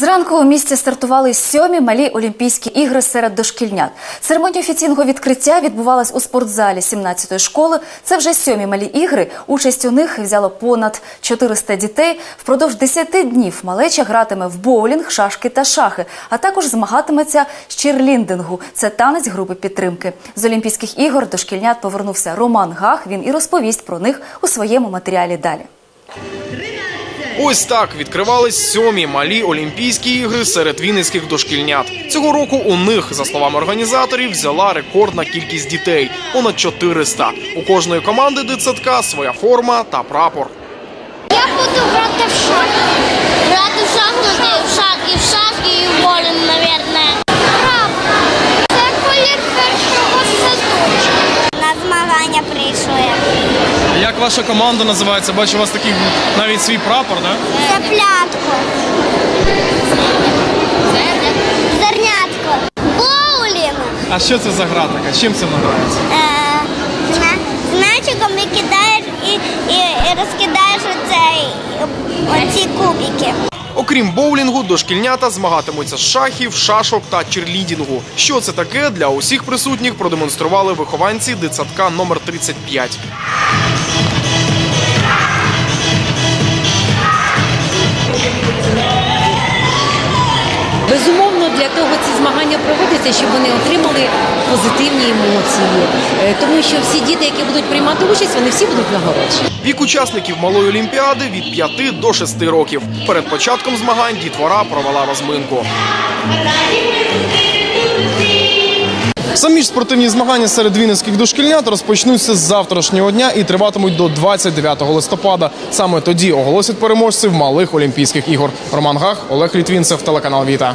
Зранку у місті стартували сьомі малі Олімпійські ігри серед дошкільнят. Церемонія офіційного відкриття відбувалась у спортзалі 17-ї школи. Це вже сьомі малі ігри. Участь у них взяло понад 400 дітей. Впродовж 10 днів малеча гратиме в боулінг, шашки та шахи, а також змагатиметься з чірліндингу. Це танець групи підтримки. З Олімпійських ігор до шкільнят повернувся Роман Гах. Він і розповість про них у своєму матеріалі далі. Ось так відкривались сьомі малі Олімпійські ігри серед вінницьких дошкільнят. Цього року у них, за словами організаторів, взяла рекордна кількість дітей понад 400. У кожної команди дитсадка своя форма та прапор. Я буду грати в шахи. Грати в шахи, в шашки і в болін, мабуть. Це колір першого садочку. На змагання прийшли. Як ваша команда називається? Бачу, у вас такий навіть свій прапор, так? Це плятко. Зернятко. Боулінг. А що це за гра така? Чим це награється? Е, зна- з м'ячиком і кидаєш і, і, і розкидаєш оцей, оці кубики. Окрім боулінгу, дошкільнята змагатимуться з шахів, шашок та черлідінгу. Що це таке для усіх присутніх продемонстрували вихованці дитсадка номер 35. Безумовно, для того ці змагання проводяться, щоб вони отримали позитивні емоції. Е, Тому що всі діти, які будуть приймати участь, вони всі будуть нагороджені. Вік учасників малої олімпіади від 5 до 6 років. Перед початком змагань дітвора провела розминку. Самі ж спортивні змагання серед вінницьких дошкільнят розпочнуться з завтрашнього дня і триватимуть до 29 листопада. Саме тоді оголосять переможців малих олімпійських ігор. Роман Гах, Олег Літвінцев, телеканал Віта.